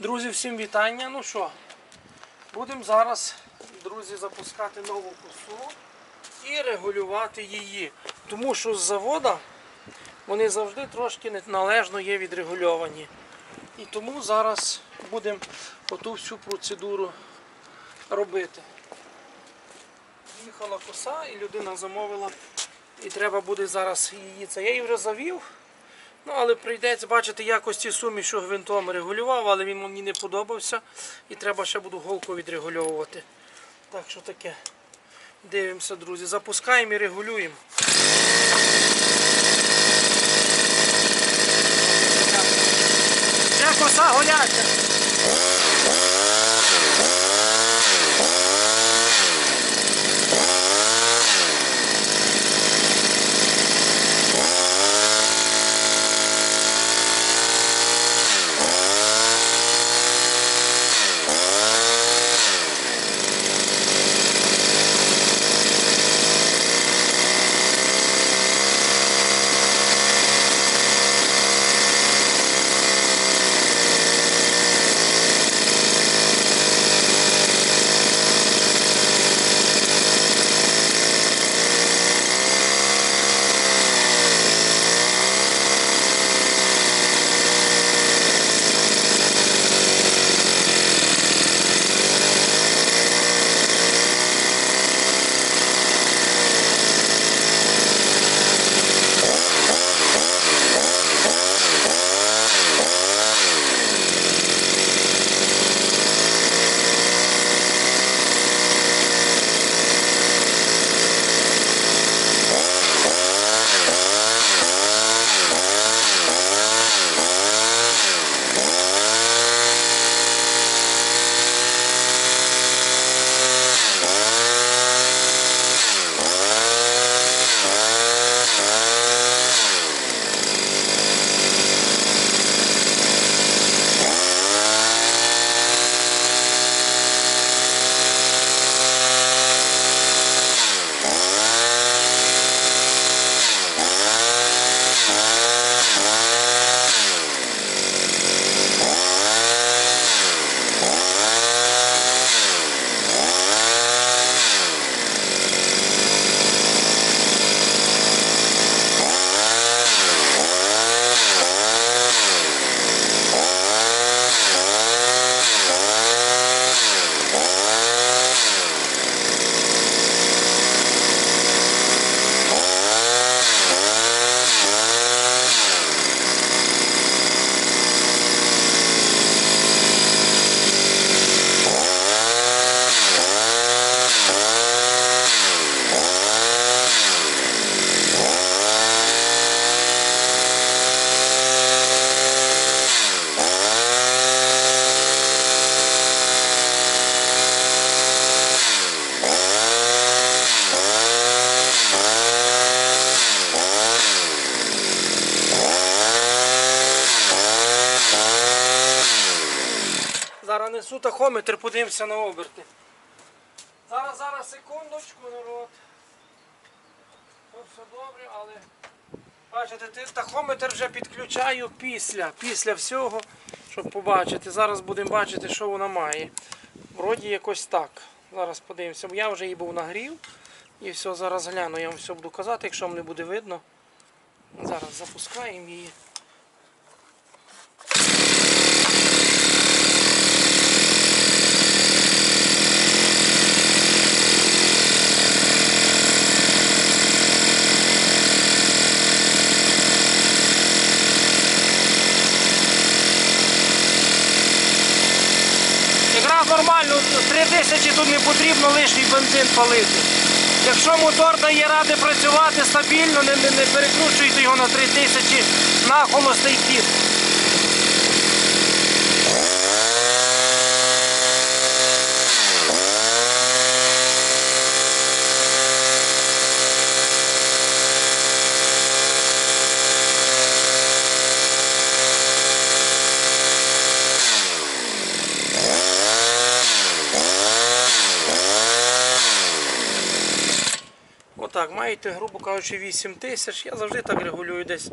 Друзі, всім вітання. Ну що, будемо зараз, друзі, запускати нову косу і регулювати її. Тому що з завода вони завжди трошки неналежно є відрегульовані. І тому зараз будемо оту всю процедуру робити. Їхала коса і людина замовила. І треба буде зараз її. Це я її вже завів. Ну, але прийдеться бачити якості сумі, що гвинтом регулював, але він мені не подобався. І треба ще буду голку відрегульовувати. Так що таке. Дивимося, друзі. Запускаємо і регулюємо. Ця коса голяча. Зараз подивимося на оберти. Зараз, зараз, секундочку, народ. Все добре, але бачите, тахометр вже підключаю після, після всього, щоб побачити. Зараз будемо бачити, що вона має. Вроді якось так. Зараз подивимося. Я вже її був нагрів. І все, зараз гляну, я вам все буду казати, якщо вам не буде видно. Зараз запускаємо її. Тут не потрібно лишній бензин палити. Якщо мотор дає ради працювати стабільно, не, не, перекручуйте його на 3 тисячі на холостий хід. Отак, грубо кажучи, 8 тисяч. Я завжди так регулюю десь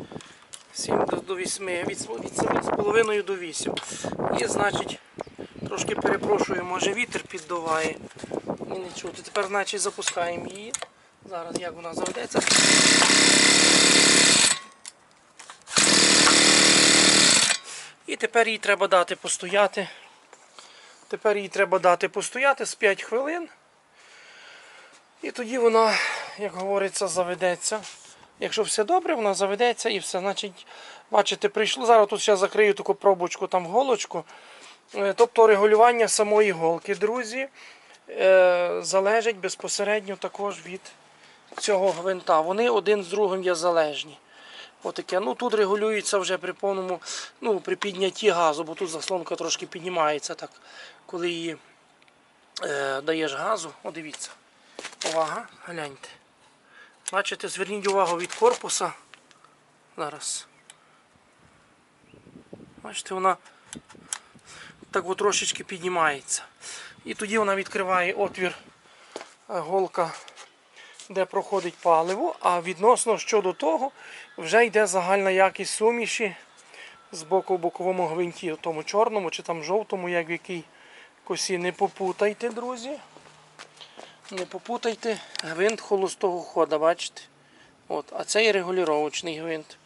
7 до, до 8, від, с- від 7,5 до 8. І значить, трошки перепрошую, може вітер піддуває. І не чути. Тепер значить запускаємо її. Зараз як вона заведеться. І тепер їй треба дати постояти. Тепер їй треба дати постояти з 5 хвилин. І тоді вона, як говориться, заведеться. Якщо все добре, вона заведеться і все. Значить, бачите, прийшло. Зараз тут ще закрию таку пробочку там голочку. Е, Тобто регулювання самої голки, друзі, е, залежить безпосередньо також від цього гвинта. Вони один з другим є залежні. Отаке. Ну тут регулюється вже при повному, ну, при піднятті газу, бо тут заслонка трошки піднімається так, коли її е, даєш газу. О, дивіться. Увага, гляньте. Бачите, зверніть увагу від корпуса. Зараз. Бачите, вона так от трошечки піднімається. І тоді вона відкриває отвір е, голка, де проходить паливо, а відносно щодо того вже йде загальна якість суміші з боку в боковому гвинті, тому чорному чи там жовтому, як в якій косі. Не попутайте, друзі. Не попутайте гвинт холостого хода, бачите? От, а це і регулювачний гвинт.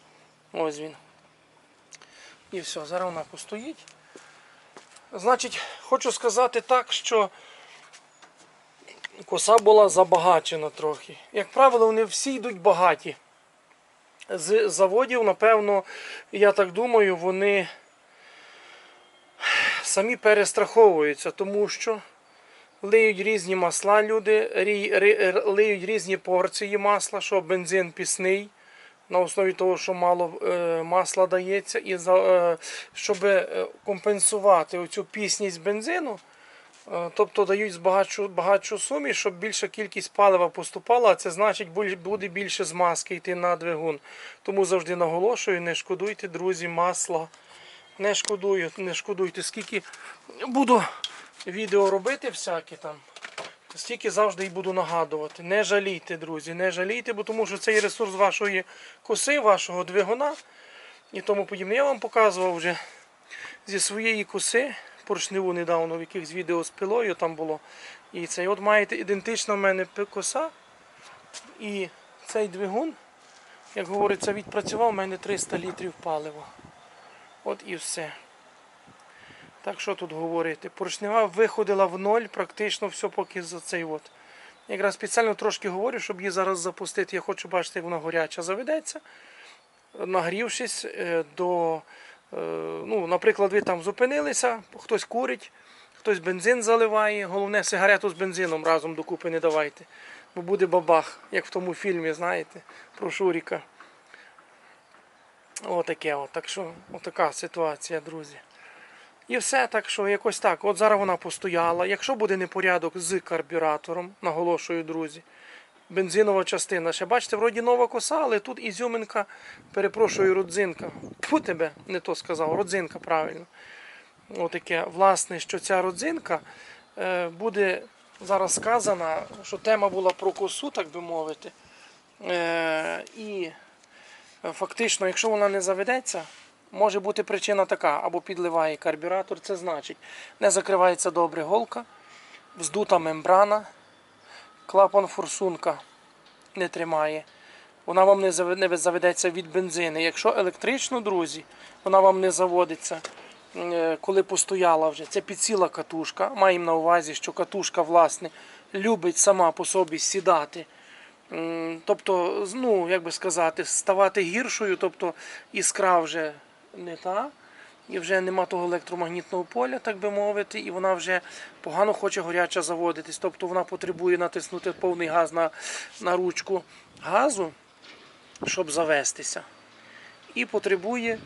Ось він. І все, зараз вона постоїть. Значить, хочу сказати так, що коса була забагачена трохи. Як правило, вони всі йдуть багаті. З заводів, напевно, я так думаю, вони самі перестраховуються, тому що лиють різні масла люди, лиють різні порції масла, що бензин пісний. На основі того, що мало е, масла дається, і е, щоб е, компенсувати оцю пісність бензину, тобто дають багатшу, багатшу суміш, щоб більша кількість палива поступала, а це значить буде більше змазки йти на двигун. Тому завжди наголошую, не шкодуйте, друзі, масла. Не шкодую, не шкодуйте, скільки буду відео робити всякі там. Стільки завжди і буду нагадувати. Не жалійте, друзі, не жалійте, бо тому що це є ресурс вашої коси, вашого двигуна і тому подібне. Я вам показував вже зі своєї коси поршневу недавно, в якихось відео з пилою там було. І цей от маєте ідентична в мене коса. І цей двигун, як говориться, відпрацював у мене 300 літрів палива. От і все. Так що тут говорити? Поршнева виходила в ноль, практично все поки за цей от. Якраз спеціально трошки говорю, щоб її зараз запустити. Я хочу бачити, як вона горяча заведеться. Нагрівшись е, до. е, Ну, наприклад, ви там зупинилися, хтось курить, хтось бензин заливає. Головне, сигарету з бензином разом докупи не давайте. Бо буде бабах, як в тому фільмі, знаєте, про Шуріка. Отаке от. Так що, отака ситуація, друзі. І все, так що якось так. От зараз вона постояла. Якщо буде непорядок з карбюратором, наголошую, друзі, бензинова частина. Ще бачите, вроді нова коса, але тут ізюминка, перепрошую, родзинка. Тьфу тебе, не то сказав, родзинка, правильно. Отаке, власне, що ця родзинка е, буде зараз сказана, що тема була про косу, так би мовити. Е, і фактично, якщо вона не заведеться, може бути причина така: або підливає карбюратор, це значить, не закривається добре голка, вздута мембрана, клапан форсунка не тримає. Вона вам не заведеться від бензини. Якщо електрично, друзі, вона вам не заводиться, е, коли постояла вже. Це підсіла катушка. Маємо на увазі, що катушка, власне, любить сама по собі сідати. Тобто, ну, як би сказати, ставати гіршою, тобто іскра вже не та, і вже нема того електромагнітного поля, так би мовити, і вона вже погано хоче горяча заводитись. Тобто вона потребує натиснути повний газ на, на ручку газу, щоб завестися. І потребує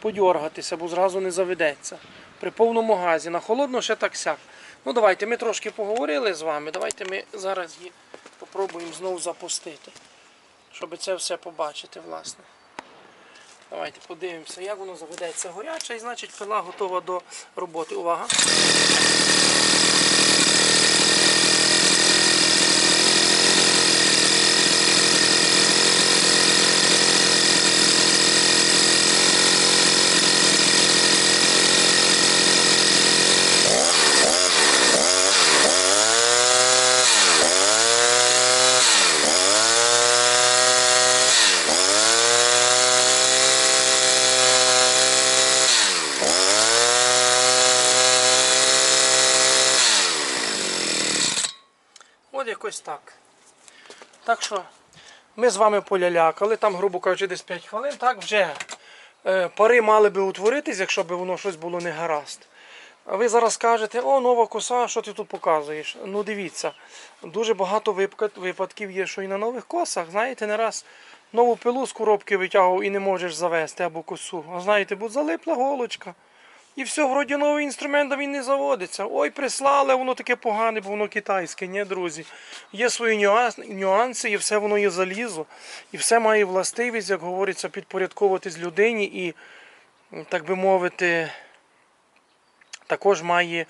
подьоргатися, бо зразу не заведеться. При повному газі. На холодно ще так сяк. Ну давайте ми трошки поговорили з вами. Давайте ми зараз її попробуємо знову запустити, щоб це все побачити, власне. Давайте подивимося, як воно заведеться горяче, і значить пила готова до роботи. Увага! Якось так. Так що ми з вами полялякали, там, грубо кажучи, десь 5 хвилин, так вже е, пари мали би утворитись, якщо б воно щось було не гаразд. А ви зараз кажете, о, нова коса, що ти тут показуєш? Ну дивіться, дуже багато випадків є, що і на нових косах, знаєте, не раз нову пилу з коробки витягував і не можеш завести або косу. А знаєте, бо залипла голочка. І все, вроді новий інструмент, а він не заводиться. Ой, прислали, воно таке погане, бо воно китайське, ні, друзі. Є свої нюанси, і все воно є залізо. І все має властивість, як говориться, підпорядковуватись людині і, так би мовити, також має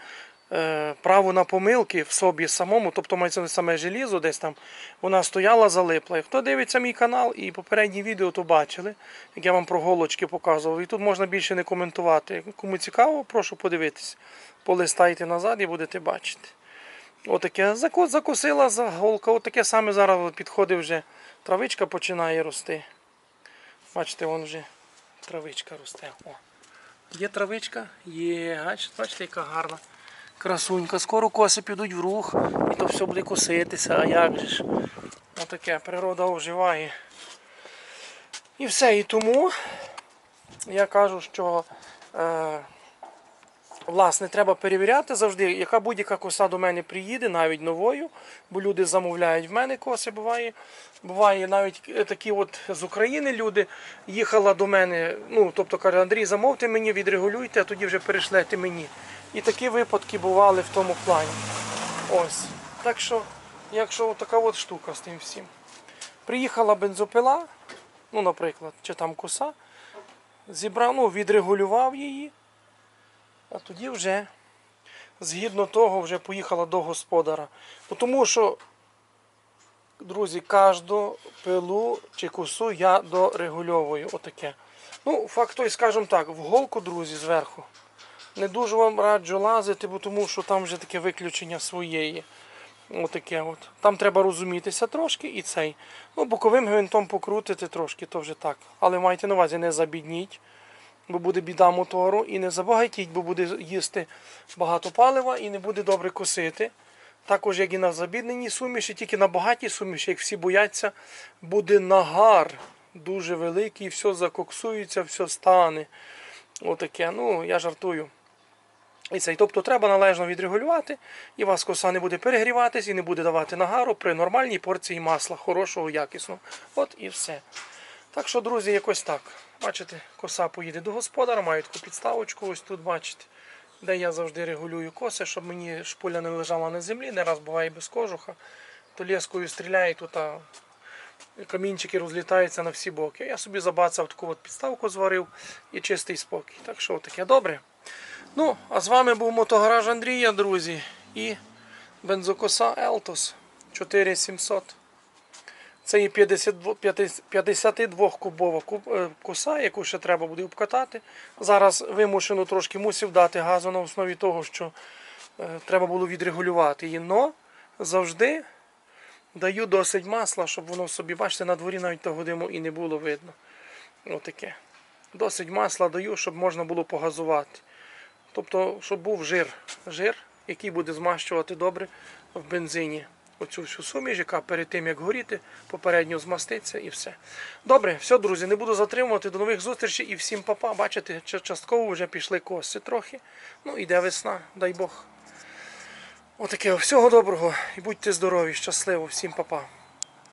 право на помилки в собі самому, тобто мається не саме желізо, десь там вона стояла, залипла. І хто дивиться мій канал і попередні відео, то бачили, як я вам про голочки показував. І тут можна більше не коментувати. Кому цікаво, прошу подивитись. Полистайте назад і будете бачити. Отаке зако- закосила за голка, отаке саме зараз підходить вже. Травичка починає рости. Бачите, вон вже травичка росте. О. Є травичка, є, бачите, яка гарна красунька. Скоро коси підуть в рух, і то все буде коситися, а як же ж? Отаке, природа оживає. І все. І тому я кажу, що е, власне треба перевіряти завжди, яка будь-яка коса до мене приїде, навіть новою, бо люди замовляють в мене коси. Буває. Буває навіть е, такі от з України люди їхала до мене. Ну, тобто каже, Андрій, замовте мені, відрегулюйте, а тоді вже перешлете мені. І такі випадки бували в тому плані. Ось. Так що, якщо така от штука з тим всім. Приїхала бензопила, ну, наприклад, чи там коса, зібрав, ну, відрегулював її, а тоді вже згідно того вже поїхала до господара. Тому що, друзі, кожну пилу чи косу я дорегульовую. Отаке. Ну, факт той, скажімо так, в голку, друзі, зверху. Не дуже вам раджу лазити, бо тому що там вже таке виключення своєї. Отаке от. Там треба розумітися трошки і цей. Ну, боковим гвинтом покрутити трошки, то вже так. Але майте на увазі, не забідніть, бо буде біда мотору, і не забагатіть, бо буде їсти багато палива і не буде добре косити. Також, як і на забідненій суміші, тільки на багатій суміші, як всі бояться, буде нагар дуже великий, все закоксується, все стане. Отаке. Ну, я жартую. І це, тобто треба належно відрегулювати, і вас коса не буде перегріватись і не буде давати нагару при нормальній порції масла, хорошого, якісного. От і все. Так що, друзі, якось так. Бачите, коса поїде до господара, маю таку підставочку, ось тут бачите, де я завжди регулюю коси, щоб мені шпуля не лежала на землі, не раз буває без кожуха, то лескою стріляє тут. А камінчики розлітаються на всі боки. Я собі забацав таку от підставку зварив і чистий спокій. Так що таке добре. Ну, а з вами був мотогараж Андрія, друзі, і бензокоса Елтос 4700. Це є 52 52-кубова е, коса, яку ще треба буде обкатати. Зараз вимушено трошки мусив дати газу на основі того, що е, треба було відрегулювати її. Но завжди даю досить масла, щоб воно собі, бачите, на дворі навіть того диму і не було видно. Отаке. Досить масла даю, щоб можна було погазувати. Тобто, щоб був жир, жир, який буде змащувати добре в бензині. Оцю всю суміш, яка перед тим як горіти, попередньо змаститься і все. Добре, все, друзі, не буду затримувати. До нових зустрічей і всім папа. Бачите, частково вже пішли коси трохи. Ну, іде весна, дай Бог. Отаке, всього доброго і будьте здорові, щасливо, всім папа.